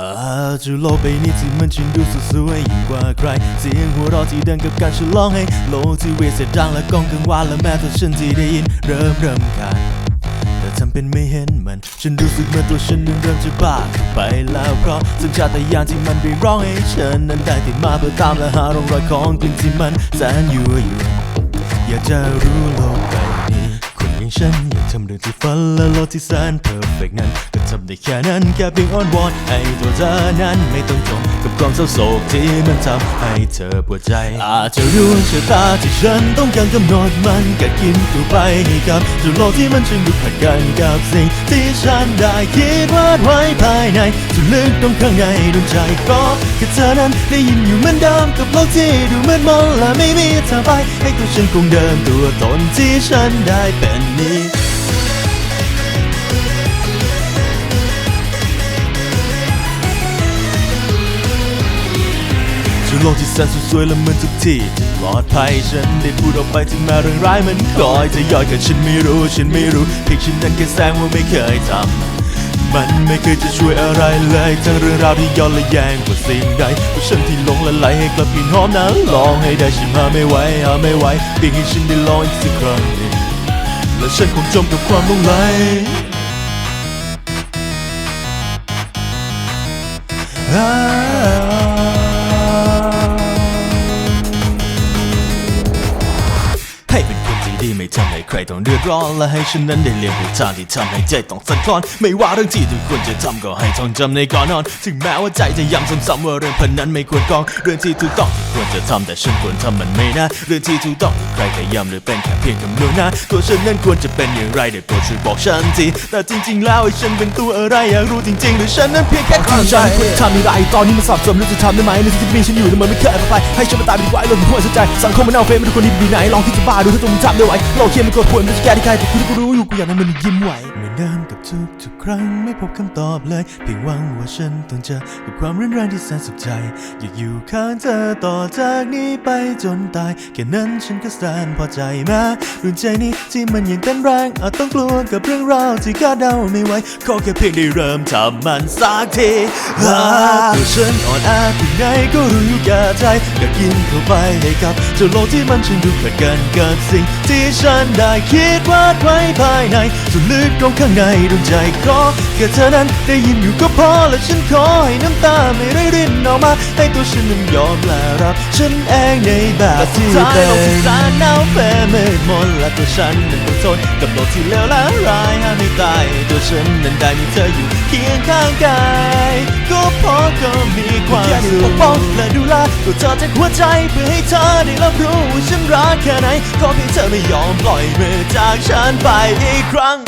อาจูโลกใบนี้ที่มันช่างดูสดสวยยิ่งกว่าใคร เสียงหัวเราะที่ดังกับการฉลองให้โลกที่เวทเสียดังและก้องกังวานและแม้แตัวฉันที่ได้ยินเริ่มเริ่มขาดแต่ทำเป็นไม่เห็นมัน ฉันรู้สึกเหมือนตัวฉันนั้นเริ่มจะบ้าไปแล้วเพราะสัญชาตญาณที่มันเรียกร้องให้ฉันนั้นได้ติดมาเพื่อตามและหารองรอยของกลิ่นที่มันแสนยั่วยุอยากจะรู้โลกใบนี้ ฉันอยากทำเรื่องที่ฝันและโลกที่แสนเพอร์เฟกนั้นก็ทำได้แค่นั้นแค่เพียงอ้อนวอนให้ตัวเธอนั้นไม่ต้องจมกับความเศร้าโศกที่มันทำให้เธอปวดใจ อาจจะรู้ชะตาที่ฉันต้องการกำหนดมันกัดกินตัวไปให้กับเจ้าโลกที่มันช่างดูขัดกันกับสิ่งที่ฉันได้คิดวาดไว้ภายในสุดลึกตรงข้างในดวงใจก็แค่เธอนั้นได้ยินอยู่เหมือนเดิมกับโลกที่ดูเหมืดมนและไม่ มีทางไปให้ตัวฉันคงเดิมตัวตนที่ฉันได้เป็นนี้โลกที่แสนสุดสวยและเหมือนทุกที่ที่ปลอดภัยฉันได้พูดออกไปถึงแม้เรื่องร้ายมันคอยจะย่อยกันฉันไม่รู้ฉันไม่รู้เพียงฉันนั้นแค่แสดงว่าไม่เคยทำ มันไม่เคยจะช่วยอะไรเลยทั้งเรื่องราวที่ย้อนและแยงกว่าสิ่งใดเพราะฉันที่หลงละไหลให้กลับกลิ่นหอมนั้นลองให้ได้ฉันมาไม่ไหวหาไม่ไหวเพียงให้ฉันได้ลองอีกสักครั้งและฉันคงจมกับความหลงไหล ที่ไม่ทำให้ใครต้องเดือดร้อน และให้ฉันนั้นได้เรียนรู้ทางที่ทำให้ใจต้องสั่นคลอน ไม่ว่าเรื่องที่ทุกคนจะทำก็ให้ท่องจำในก่อนนอน ถึงแม้ว่าใจจะย้ำซ้ำๆว่าเรื่องพันนั้นไม่ควรกอง เรื่องที่ถูกต้องควรจะทำแต่ฉันควรทำมันไม่นะเรื่องที่ถูกต้องใครก็ย้ำหรือเป็นแค่เพียงคำนวณนะตัวฉันนั้นควรจะเป็นอย่างไรเดี๋ยวโปรดช่วยบอกฉันทีแต่จริง ๆ แล้วไอ้ฉันเป็นตัวอะไรอยากรู้จริงๆหรือฉันนั้นเพียงแค่คนใจฉันควรทำอะไรตอนนี้มันสับสนรู้จะทำได้ไหมในสิ่งที่มีฉันอยู่แต่มันไม่เคยไปให้ฉันมาตายไปดีกว่าไอ้เรื่องหัวใจสังคมมันเอาเฟรมไม่ทุกคนที่ดีไหนลองคิดจะบ้าดูถ้าตัวมึงทำได้ไหวเราเคียมันกดควรไม่ใช่แก้ที่ใครแต่คุณกูรู้อยู่กูอยากให้มันยิ้มไหว เดิมกับทุกทุกๆครั้งไม่พบคำตอบเลย เพียงหวังว่าฉันต้องเจอกับความรื่นเริงที่แสนสุขใจ อยากอยู่ข้างเธอต่อจากนี้ไปจนตาย แค่นั้นฉันก็แสนพอใจมารุ่นใจนี้ที่มันยังเต้นแรงอาจต้องกลัวกับเรื่องราวที่คาดเดาไม่ไหวขอแค่เพียงได้เริ่มทำมันสักทีหากตัวฉันอ่อนแอเพียงไหนก็รู้อยู่แก่ใจก็กินเข้าไปให้กับเจ้าโลกที่มันช่างดูขัดกันกับสิ่งที่ฉันได้คิดวาดไว้ภายในสุดลึกตรงข้างในดวงใจก็แค่เธอนั้นได้ยินอยู่ก็พอและฉันขอให้น้ำตาไม่ได้รินออกมาให้ตัวฉันนั้นยอมละรับฉันเองในแบบที่เป็นโลกที่แสนหนาวแฝงมืดมนและตัวฉันนั้นต้องทนกับโลกที่เลวและร้ายห้ามไม่ตายตัวฉันนั้นได้มีเธออยู่เคียงข้างกายก็พอก็มีความสุขปกป้องและดูแลตัวเธอจากหัวใจเพื่อให้เธอได้รับรู้ว่าฉันรักแค่ไหนขอเพียงเธอไม่ยอมปล่อยมือจากฉันไปอีกครั้ง